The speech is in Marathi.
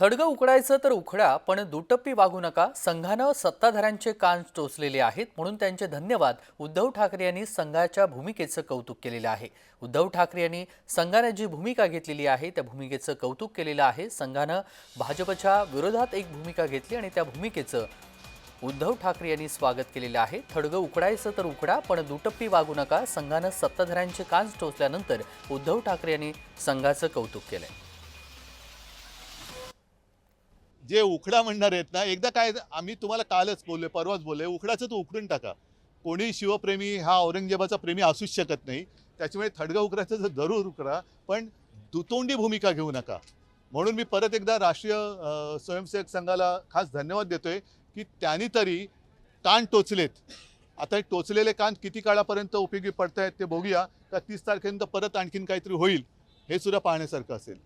थडगं उकडायचं तर उखडा पण दुटप्पी वागू नका. संघानं सत्ताधाऱ्यांचे कान टोचलेले आहेत म्हणून त्यांचे धन्यवाद. उद्धव ठाकरे यांनी संघाच्या भूमिकेचं कौतुक केलेलं आहे. उद्धव ठाकरे यांनी संघानं जी भूमिका घेतलेली आहे त्या भूमिकेचं कौतुक केलेलं आहे. संघानं भाजपच्या विरोधात एक भूमिका घेतली आणि त्या भूमिकेचं उद्धव ठाकरे यांनी स्वागत केलेलं आहे. थडगं उकडायचं तर उकडा पण दुटप्पी वागू नका. संघानं सत्ताधाऱ्यांचे कान टोचल्यानंतर उद्धव ठाकरे यांनी संघाचं कौतुक केलंय. जे उखडा म्हणणार आहेत ना एकदा काय आम्ही तुम्हाला कालच बोलले परवाच बोलले उखडाचं तू उखडून टाका. कोणी शिवप्रेमी हा औरंगजेबाचा प्रेमी असूच शकत नाही. त्याच्यामुळे थडगा उकडाचं तर जरूर उकरा पण दुतोंडी भूमिका घेऊ नका. म्हणून मी परत एकदा राष्ट्रीय स्वयंसेवक संघाला खास धन्यवाद देतोय की त्यांनी तरी कान टोचलेत. आता हे टोचलेले कान किती काळापर्यंत उपयोगी पडत आहेत ते बघूया का तीस तारखेनंतर परत आणखीन काहीतरी होईल हे सुद्धा पाहण्यासारखं असेल.